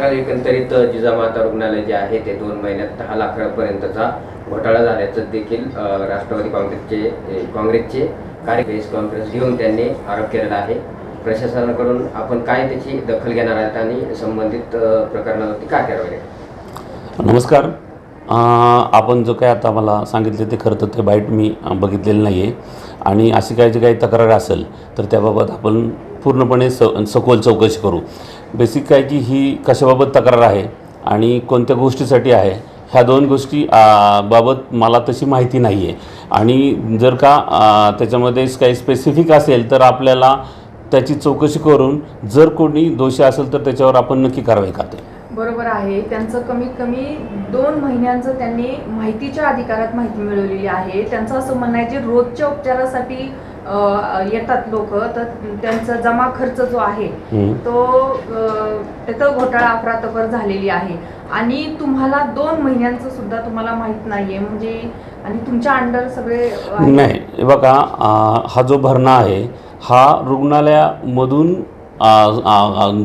सांगाल एकंदरीत जिजामाता रुग्णालय जे आहे ते दोन महिन्यात दहा लाखापर्यंतचा घोटाळा झाल्याचं देखील राष्ट्रवादी काँग्रेसचे काँग्रेसचे कार्य प्रेस कॉन्फरन्स घेऊन त्यांनी आरोप केलेला आहे. प्रशासनाकडून आपण काय त्याची दखल घेणार आहात आणि संबंधित प्रकरणावरती काय करावे नमस्कार. आपण जो काय आता मला सांगितले ते खरं तर ते बाईट मी बघितलेलं नाही आहे आणि अशी काही जी काही तक्रार असेल तर त्याबाबत आपण पूर्णपणे स सखोल चौकशी करू. बेसिक काय की ही कशाबाबत तक्रार आहे आणि कोणत्या गोष्टीसाठी आहे ह्या दोन गोष्टी बाबत मला तशी माहिती नाही आहे आणि जर का त्याच्यामध्ये काही स्पेसिफिक असेल तर आपल्याला त्याची चौकशी करून जर कोणी दोषी असेल तर त्याच्यावर आपण नक्की कारवाई करते. बरोबर आहे. त्यांचं कमीत कमी दोन महिन्यांचं त्यांनी माहितीच्या अधिकारात माहिती मिळवलेली आहे. त्यांचं असं म्हणणं आहे जे रोजच्या उपचारासाठी येतात लोक तर त्यांचा जमा खर्च जो आहे. तो त्याचं घोटाळा अफरातफर झालेली आहे आणि तुम्हाला दोन महिन्यांचं सुद्धा तुम्हाला माहीत नाहीये म्हणजे आणि तुमच्या अंडर सगळे. नाही बघा हा जो भरणा आहे हा रुग्णालयामधून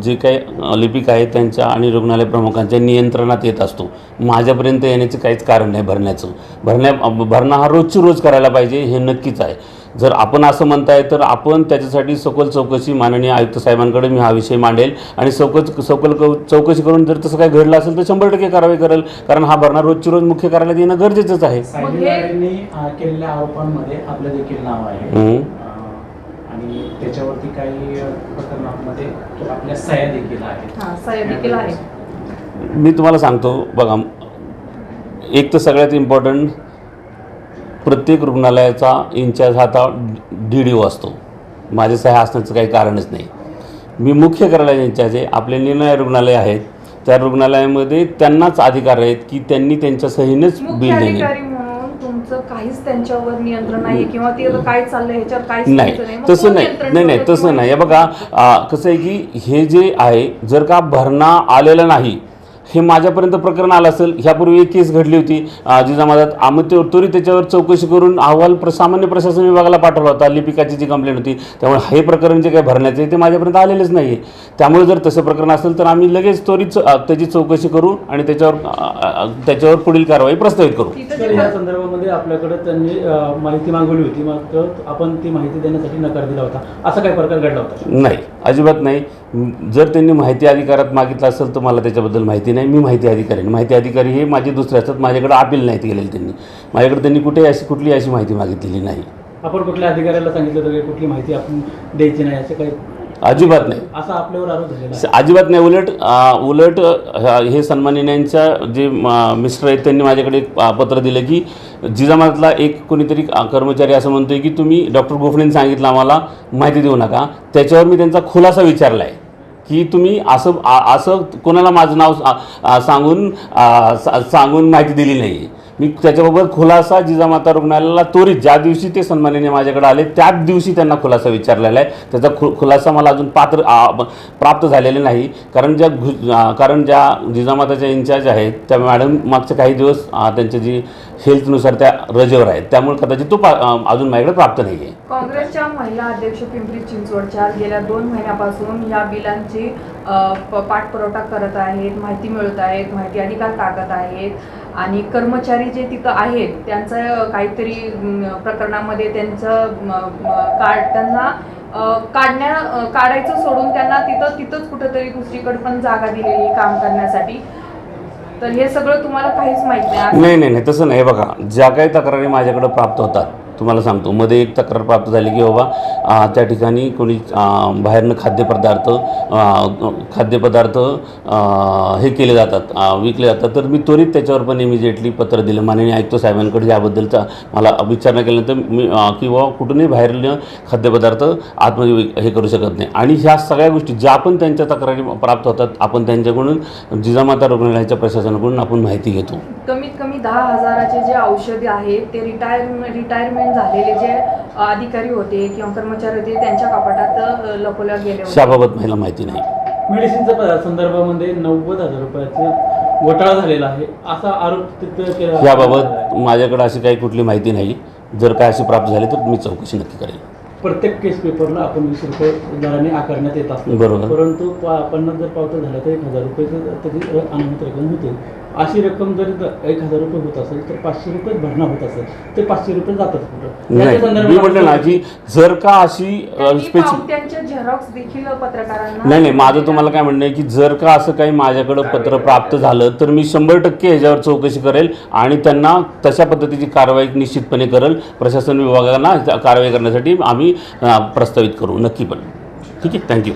जे काही लिपिक आहेत त्यांच्या आणि रुग्णालय प्रमुखांच्या नियंत्रणात येत असतो माझ्यापर्यंत येण्याचं काहीच कारण नाही भरण्याचं भरण्या भरणा हा रोजची रोज करायला पाहिजे हे नक्कीच आहे जर आपण असं म्हणताय तर आपण त्याच्यासाठी सखोल चौकशी माननीय आयुक्त साहेबांकडे मी हा विषय मांडेल. आणि सखोल सखोल कौ- चौकशी करून जर तसं काही घडलं असेल तर शंभर टक्के कारवाई करेल. कारण हा भरणा रोजची रोज मुख्य कार्यालयात येणं गरजेचंच आहे. हे- केलेल्या आरोपांमध्ये आपलं देखील नाव आहे. आणि त्याच्यावरती काही प्रकरणांमध्ये आपल्या सह्या देखील आहेत. हा देखील आहे मी तुम्हाला सांगतो बघा एक तर सगळ्यात इम्पॉर्टंट प्रत्येक रुग्णालयाचा इन्चार्ज हा आता डी डी ओ असतो. माझे सह्या असण्याचं काही कारणच नाही. मी मुख्य कार्यालय इन्चार्ज आहे. आपले निर्णय रुग्णालय आहेत. त्या रुग्णालयामध्ये त्यांनाच अधिकार आहेत की त्यांनी त्यांच्या सहीनेच बिल देणे. तुमचं काहीच त्यांच्यावर नियंत्रण नाहीये किंवा ते आता काय चाललंय ह्याच्यावर काहीच नाही. मग तसं नाही. नाही नाही. तसं नाही. हे बघा कसं आहे की हे जे आहे जर का भरणा आलेलं नाही हे माझ्यापर्यंत प्रकरण आलं असेल ह्यापूर्वी एक केस घडली होती आ, जिजामातात आम्ही ते त्वरित त्याच्यावर चौकशी करून अहवाल प्र सामान्य प्रशासन विभागाला पाठवला होता लिपिकाची जी कंप्लेंट होती. त्यामुळे हे प्रकरण जे काही भरण्याचं ते माझ्यापर्यंत आलेलेच नाही आहे त्यामुळे जर तसं प्रकरण असेल तर आम्ही लगेच त्वरित त्याची चौकशी करू आणि त्याच्यावर त्याच्यावर पुढील कारवाई प्रस्तावित करू. या संदर्भामध्ये आपल्याकडे त्यांनी माहिती मागवली होती मग आपण ती माहिती देण्यासाठी नकार दिला होता. असा काही प्रकार घडला होता? नाही अजिबात नाही. जर त्यांनी माहिती अधिकारात मागितलं असेल तर मला त्याच्याबद्दल माहिती नाही मी माहिती अधिकारी. माहिती अधिकारी हे माझे दुसरे असतात. माझ्याकडे अपील नाहीत गेलेले त्यांनी. माझ्याकडे त्यांनी कुठे अशी कुठली अशी माहिती मागितलेली नाही. आपण कुठल्या अधिकाऱ्याला सांगितलं की कुठली माहिती आपण द्यायची नाही? असं काही अजिबात नाही. असा आपल्यावर आरोप झालेला अजिबात नाही. उलट उलट हे सन्मानिन्यांच्या जे मिस्टर आहेत त्यांनी माझ्याकडे पत्र दिलं की जिजामातला एक कोणीतरी कर्मचारी असं म्हणतोय की तुम्ही डॉक्टर गोफणेंनी सांगितलं आम्हाला माहिती देऊ नका. त्याच्यावर मी त्यांचा खुलासा विचारला आहे की तुम्ही असं असं कोणाला माझं नाव सांगून सांगून माहिती दिली नाही. मी त्याच्याबरोबर खुलासा जिजामाता रुग्णालयाला त्वरित ज्या दिवशी ते सन्मानिने माझ्याकडे आले त्याच दिवशी त्यांना खुलासा विचारलेला आहे. त्याचा खु खुलासा मला अजून पात्र प्राप्त झालेले नाही. कारण ज्या घु कारण ज्या जिजामाताच्या इन्चार्ज आहेत त्या मॅडम मागचे काही दिवस त्यांच्या जी हेल्थनुसार त्या रजेवर आहेत. त्यामुळे कदाचित तो पा अजून माझ्याकडे प्राप्त नाही आहे. काँग्रेसच्या महिला अध्यक्ष पिंपरी चिंचवडच्या गेल्या दोन महिन्यापासून या बिलांची प- पाठपुरवठा करत आहेत माहिती मिळत आहेत माहिती अधिकार टाकत आहेत आणि कर्मचारी जे तिथं आहेत त्यांचं काहीतरी प्रकरणामध्ये त्यांचं काढ त्यांना काढण्या काढायचं सोडून त्यांना तिथं तिथंच कुठंतरी दुसरीकडे पण जागा दिलेली काम करण्यासाठी. तर हे सगळं तुम्हाला काहीच माहीत नाही. नाही नाही नाही तसं नाही. बघा ज्या काही तक्रारी माझ्याकडे प्राप्त होतात तुम्हाला सांगतो. मध्ये एक तक्रार प्राप्त झाली की बाबा त्या ठिकाणी कोणी बाहेरनं खाद्यपदार्थ खाद्यपदार्थ हे केले जातात विकले जातात. तर मी त्वरित त्याच्यावर पण इमिजिएटली पत्र दिलं. माननीय आयुक्त साहेबांकडे याबद्दलचा मला विचारणा केल्यानंतर मी आ, की बाबा कुठूनही बाहेरनं खाद्यपदार्थ आतमध्ये हे करू शकत नाही. आणि ह्या सगळ्या गोष्टी ज्या पण त्यांच्या तक्रारी प्राप्त होतात आपण त्यांच्याकडून जिजामाता रुग्णालयाच्या प्रशासनाकडून आपण माहिती घेतो. कमीत कमी दहा हजाराचे जे औषधे आहेत ते रिटायर रिटायरमेंट झालेले जे अधिकारी होते किंवा कर्मचारी होते त्यांच्या कपाटात लपवल्या गेले त्याबाबत मला माहिती नाही. मेडिसिनच्या संदर्भामध्ये नव्वद हजार रुपयाचे घोटाळा झालेला आहे असा आरोप तिथं केला याबाबत माझ्याकडे अशी काही कुठली माहिती नाही. जर काय अशी प्राप्त झाली तर मी चौकशी नक्की करेन. प्रत्येक केस पेपरला आपण वीस रुपये दराने आकारण्यात येत असतो बरोबर. परंतु पा- पन्नास जर पावतं झालं तर एक हजार रुपये त्याची अनुमत रक्कम होते. अशी रक्कम जर एक हजार रुपये होत असेल तर पाचशे रुपये भरणा होत असेल ते पाचशे रुपये जातात कुठं? नाही याच्या मी म्हटलं ना की जर का अशी त्यांनी स्पेसिफिक पावत्यांच्या झेरॉक्स देखील पत्रकारांना नाही नाही माझं तुम्हाला काय म्हणणं आहे की जर का असं काही माझ्याकडं पत्र प्राप्त झालं तर मी शंभर टक्के ह्याच्यावर चौकशी करेल आणि त्यांना तशा पद्धतीची कारवाई निश्चितपणे करेल. प्रशासन विभागांना कारवाई करण्यासाठी आम्ही प्रस्तावित करू. नक्की पण. ठीक आहे? थँक्यू.